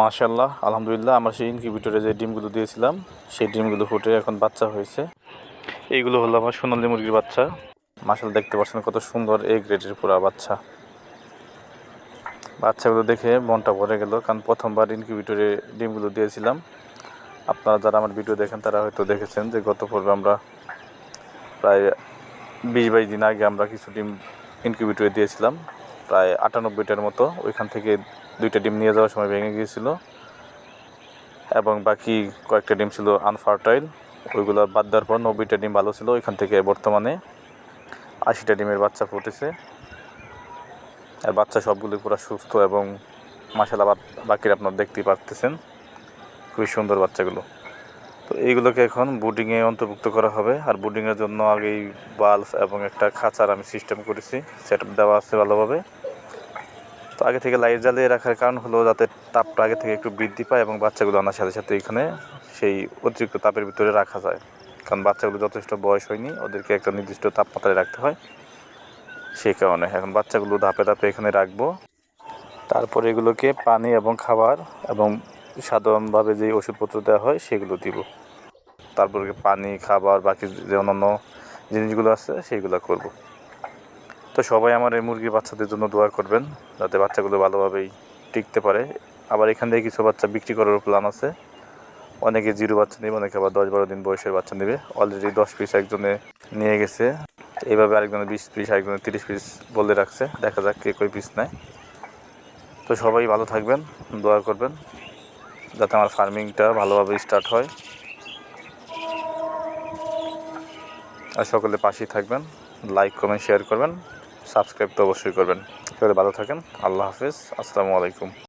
মাশাল্লাহ আলহামদুলিল্লাহ, আমরা সেই ইনকিউবেটরে যে ডিমগুলো দিয়েছিলাম, সেই ডিমগুলো ফুটে এখন বাচ্চা হয়েছে। এইগুলো হলো আমার সোনালী মুরগির বাচ্চা। মাশাল দেখতে পাচ্ছেন কত সুন্দর এ গ্রেডের পুরা বাচ্চা। বাচ্চাগুলো দেখে মনটা ভরে গেল, কারণ প্রথমবার ইনকিউবেটরে ডিমগুলো দিয়েছিলাম। আপনারা যারা আমার ভিডিও দেখেন, তারা হয়তো দেখেছেন যে গত পর্বে আমরা প্রায় বিশ বাইশ দিন আগে আমরা কিছু ডিম ইনকিউবেটরে দিয়েছিলাম। প্রায় আটানব্বইটার মতো ওইখান থেকে দুইটা ডিম নিয়ে যাওয়ার সময় ভেঙে গিয়েছিল। এবং বাকি কয়েকটা ডিম ছিল আনফার্টাইল ওইগুলো বাদ দেওয়ার পর নব্বইটা ডিম ভালো ছিল ওইখান থেকে বর্তমানে আশিটা ডিমের বাচ্চা ফুটেছে। আর বাচ্চা সবগুলি পুরো সুস্থ এবং মাসালা বাকির আপনার দেখতেই পারতেছেন। খুবই সুন্দর বাচ্চাগুলো। তো এইগুলোকে এখন বুডিংয়ে অন্তর্ভুক্ত করা হবে। আর বুডিংয়ের জন্য আগেই বাল্ব এবং একটা খাঁচার আমি সিস্টেম করেছি। সেট আপ দেওয়া আছে ভালোভাবে। তো আগে থেকে লাইট জ্বালিয়ে রাখার কারণ হলো যাতে তাপটা আগে থেকে একটু বৃদ্ধি পায় এবং বাচ্চাগুলো আনার সাথে সাথে এখানে সেই অতিরিক্ত তাপের ভিতরে রাখা যায়। কারণ বাচ্চাগুলো যথেষ্ট বয়স হয়নি, ওদেরকে একটা নির্দিষ্ট তাপমাত্রায় রাখতে হয়। সেই কারণে এখন বাচ্চাগুলো ধাপে ধাপে এখানে রাখব। তারপরে এগুলোকে পানি এবং খাবার এবং সাধারণভাবে যে ওষুধপত্র দেওয়া হয় সেগুলো দিব। তারপরে পানি, খাবার, বাকি যে অন্যান্য জিনিসগুলো আছে সেইগুলো করব। তো সবাই আমার এই মুরগির বাচ্চাদের জন্য দোয়া করবেন, যাতে বাচ্চাগুলো ভালোভাবেই টিকতে পারে। আবার এখান থেকে কিছু বাচ্চা বিক্রি করার প্ল্যান আছে। অনেকে জিরো বাচ্চা নেবে, অনেকে আবার দশ বারো দিন বয়সের বাচ্চা নেবে। অলরেডি দশ পিস একজনে নিয়ে গেছে। এইভাবে আরেকজনে বিশ পিস আরেকজনে তিরিশ পিস বলে রাখছে। দেখা যাক কে কই পিস নেয়। তো সবাই ভালো থাকবেন, দোয়া করবেন, যাতে আমার ফার্মিংটা ভালোভাবে স্টার্ট হয়। আর সকলে পাশেই থাকবেন লাইক কমেন্ট শেয়ার করবেন। সাবস্ক্রাইব তো অবশ্যই করবেন। তাহলে ভালো থাকেন। আল্লাহ হাফিজ। আসসালামু আলাইকুম।